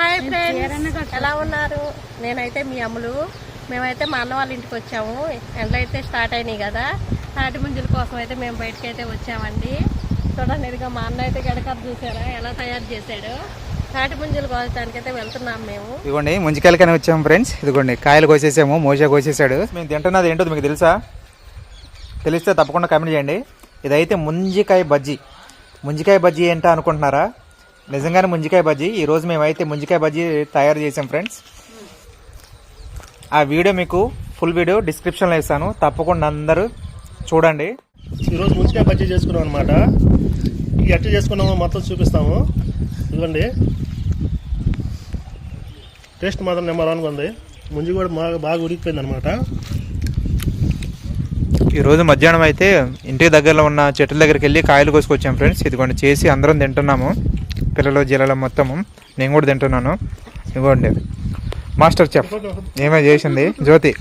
Hi friends. ఎలా ఉన్నారు? నేనైతే మీ అమ్ములు. మేమైతే మా అన్న వాళ్ళ ఇంటికి వచ్చాము. ఎండలు అయితే స్టార్ట్ అయినాయి కదా. తాటి ముంజల కోసం అయితే మేము బయటకి అయితే వచ్చామండి. చూడండి ఇదిగో మా అన్న అయితే గడకర చూసారా? ఎలా తయారు చేశాడు? తాటి ముంజలు కోసడానికి అయితే వెళ్తున్నాం మేము. ఇదిగోండి ముంజికాయలకనే వచ్చాము ఫ్రెండ్స్. ఇదిగోండి కాయలు కోసేసాము మోసా కోసేసాడు. మేము తింటున్నది ఏంటో మీకు తెలుసా? తెలిస్తే తప్పకుండా కామెంట్ చేయండి. ఇదైతే ముంజికాయ బజ్జీ. ముంజికాయ బజ్జీ ఏంటో అనుకుంటున్నారా? నిజంగానే ముంజికాయ బజ్జీ. ఈ రోజు మేమైతే ముంజికాయ బజ్జీ తయారు చేసాం ఫ్రెండ్స్. ఆ వీడియో మీకు ఫుల్ వీడియో డిస్క్రిప్షన్లో ఇస్తాను. తప్పకుండా అందరూ చూడండి. ఈరోజు ముంచికాయ బజ్జీ చేసుకున్నాం అనమాట ఎట్లా ఎట్ట చేసుకున్నామో మొత్తం చూపిస్తాము. ఇదిగోండి. టేస్ట్ మాత్రం నెంబర్ వన్గా ఉంది. ముంజి కూడా బాగా బాగా ఉడికిపోయింది అనమాట ఈరోజు మధ్యాహ్నం అయితే ఇంటికి దగ్గరలో ఉన్న చెట్ల దగ్గరికి వెళ్ళి కాయలు కోసుకొచ్చాం ఫ్రెండ్స్. ఇదిగోండి చేసి అందరం తింటున్నాము. పిల్లలు జిల్లలు మొత్తము నేను కూడా తింటున్నాను. ఇవ్వండి మాస్టర్ చెఫ్ ఏమో చేసింది. జ్యోతి